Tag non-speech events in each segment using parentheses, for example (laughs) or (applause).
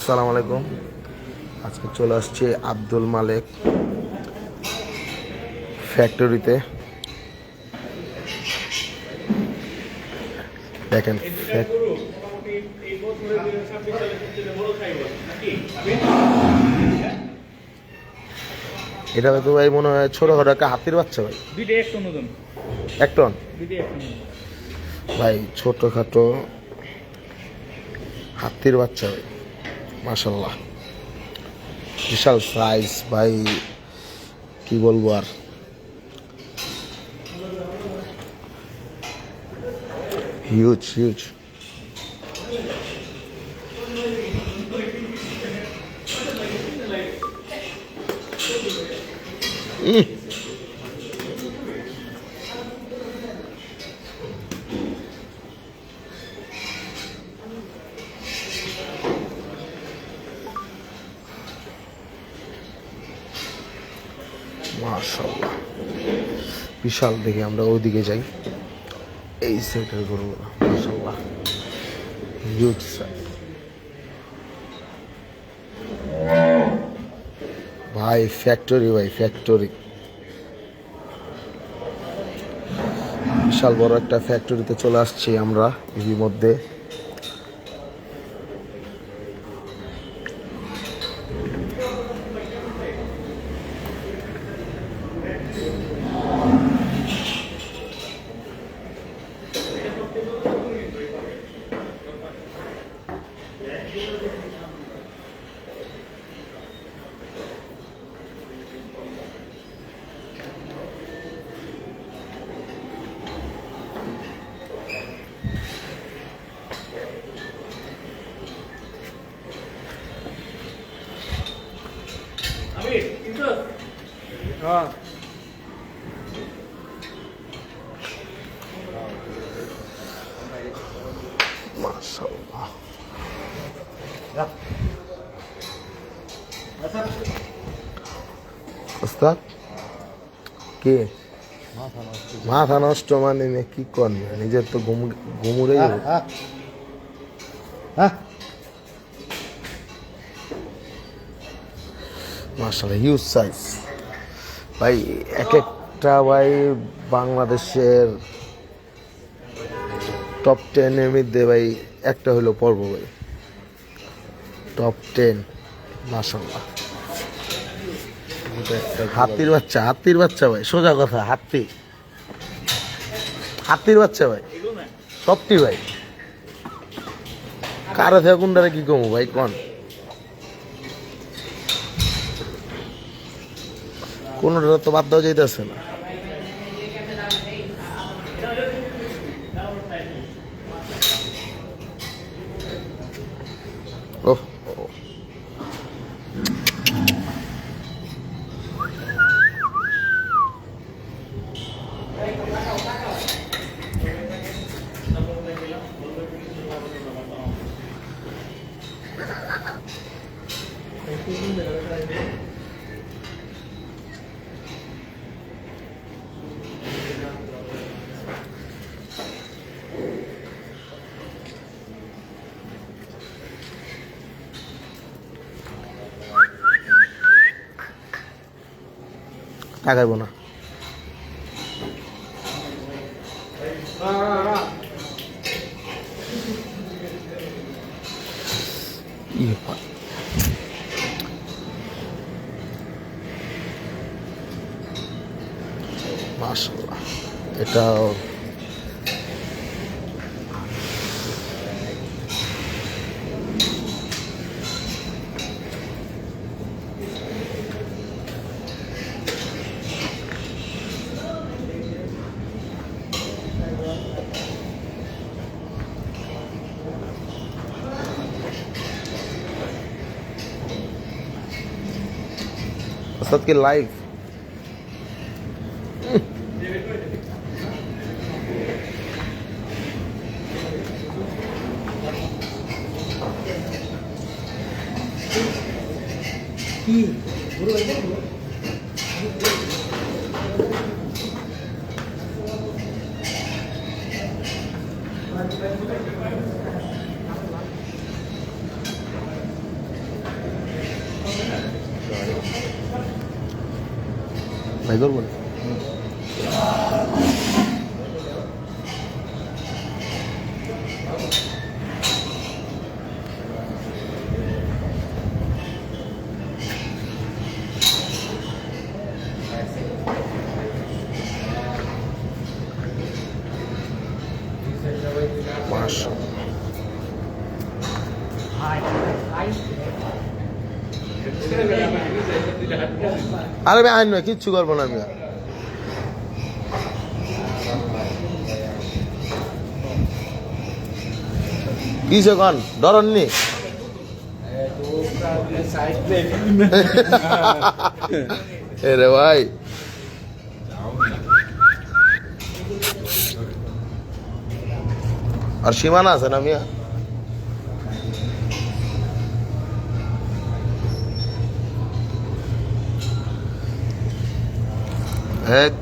আসসালামু আলাইকুম। আজকে চলে আসছে আব্দুল মালেক ফ্যাক্টরিতে দেখেন এটা তো ভাই মনে হয় ছোট ছোটখাটো একটা হাতির বাচ্চা ভাই। এক টন? ভাই ছোটখাটো হাতির বাচ্চা ভাই। মাসাল্লাহ বিশাল সাইজ ভাই কি বলব আর? হিউজ হিউজ মাশাল্লাহ বিশাল, দেখে আমরা ওইদিকে যাই। এই সাইডের গরুগুলো মাশাল্লাহ হিউজ সাইজ ভাই ফ্যাক্টরি ভাই ফ্যাক্টরি বিশাল বড় একটা ফ্যাক্টরিতে চলে আসছি আমরা এরই মধ্যে হ্যাঁ মাশাল্লাহ ওস্তাদ কে? মাথা নষ্ট মানে কি করবে নিজের তো ঘুম ঘুমুরে মার্শাল হিউজ সাইজ ভাই এক একটা ভাই বাংলাদেশের টপ টেনের মধ্যে ভাই একটা হলো পর্ব ভাই টপ টেন মাসাল্লাহ হাতির বাচ্চা হাতির বাচ্চা ভাই, সোজা কথা, হাতি। হাতির বাচ্চা ভাই, সত্যি ভাই। কারও থেকে কোনটারে কি কমু ভাই, কন? কোনোটা তো বাদ দেওয়া যাইতেছে না। তাকাইবো না কি ব্যাপার? ওস্তাদ কি লাইভ Thank you. না পাঁচশো আরে ভাই, আইন না কিচ্ছু করব না আমি। কিসে কন? ডরননি (laughs) রে ভাই। আর সীমানা আছে না মিয়া? এক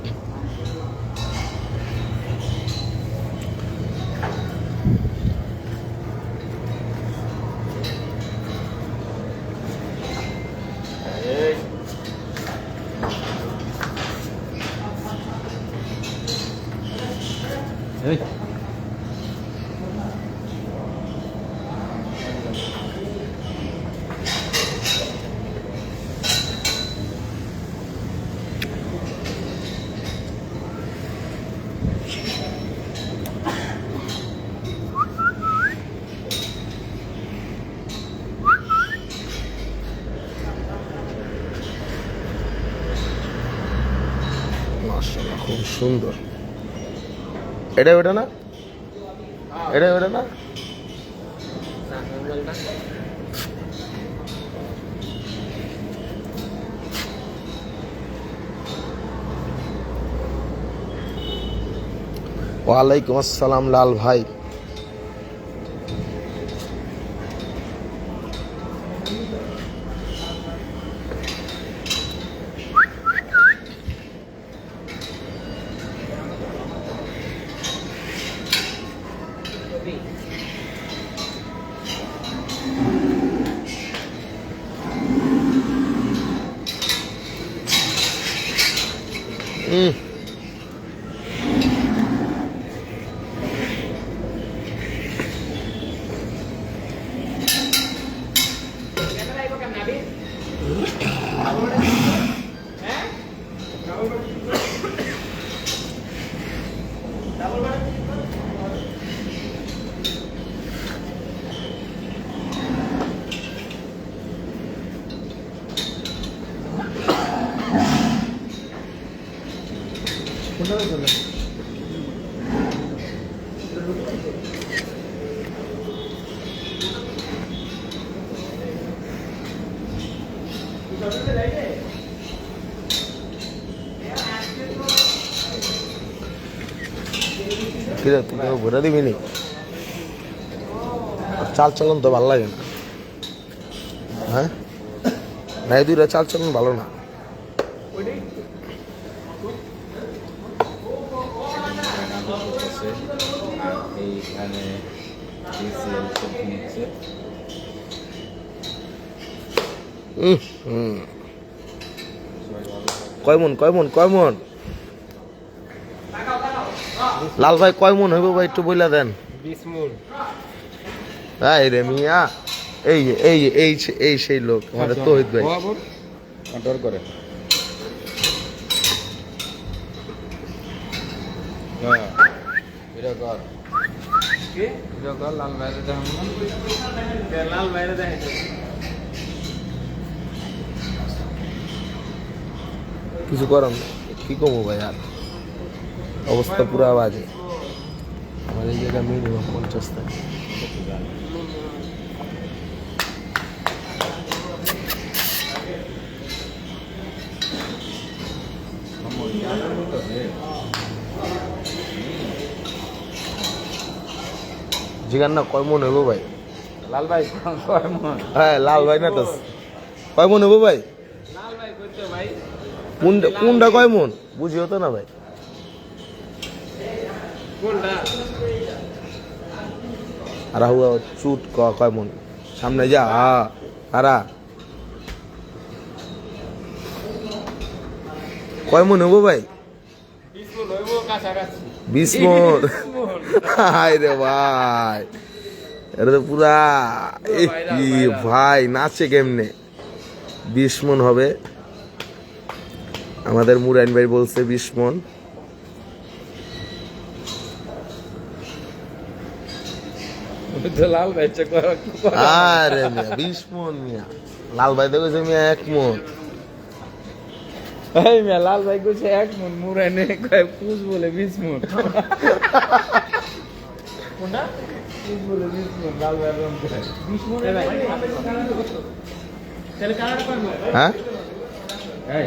মাশাআল্লাহ সুন্দর। এটা ওটা না? এটা ওটা না? ওয়ালাইকুম আসসালাম লাল ভাই। ああ。তুমি আমাকে ভরে দিবি নি? চাল চলন তো ভালো লাগে না। হ্যাঁ? না এই দুইটা চাল চলন ভালো না। কয় মন কয় মন কয় মন? লাল ভাই কয় মন হইব ভাই একটু বইলা দেন? রে মিয়া এই যে এই যে এই এই সেই লোক আমাদের তহিদ ভাই। কন্ট্রোল করে। হ্যাঁ লাল বাইরে লাল বাইরে কিছু করার কি কমো ভাই আর? অবস্থা পুরো বাজে। আমার এই জায়গা মিনিমাম পঞ্চাশ টাকা জিগান না কয় মন হইব ভাই? লাল ভাই কয় হ্যাঁ লাল ভাই না তো। কয় মন হইব ভাই? কোনটা কোনটা কয় মন? বুঝি হতো না ভাই। আর হুয়া চুট ক কয় মন? সামনে যা আরা। কয় মন হব ভাই? বিশ মন। (laughs) হাই রে ভাই। এটা তো পুরা ভাই নাচে কেমনে? বিশ মন হবে। আমাদের মুরাইন ভাই বলছে বিশ মন। তো লাল বেচে করা আরে মিয়া বিশ মন মিয়া। লাল ভাই দেখেছে মিয়া এক মন। এই মে লাল ভাই কইছে এক মন মুরাই নে কয় পুষ বলে 20 মন। কোনটা? পুষ বলে 20 মন লাল ভাই রং করে 20 মন তাহলে কানাডা পাবো হ্যাঁ? এই।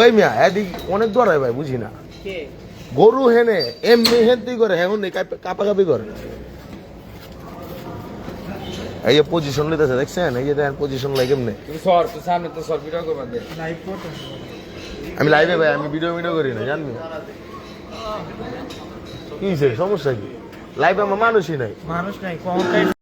ওই মিয়া এদিক অনেক দূর হয় ভাই বুঝি না। গরু হেনে এমনি হেনতেই করে নেই কাপাকাপি করে। এই যে পজিশন লিতেছে দেখছেন? এই যে দেখেন পজিশন লাগে এমনি তুমি সর তো সামনে তো সর ভিডিও করবা আমি লাইভে ভাই আমি ভিডিও ভিডিও করি না জানবি? কি সমস্যা কি? লাইভে আমার মানুষই নাই। মানুষ নাই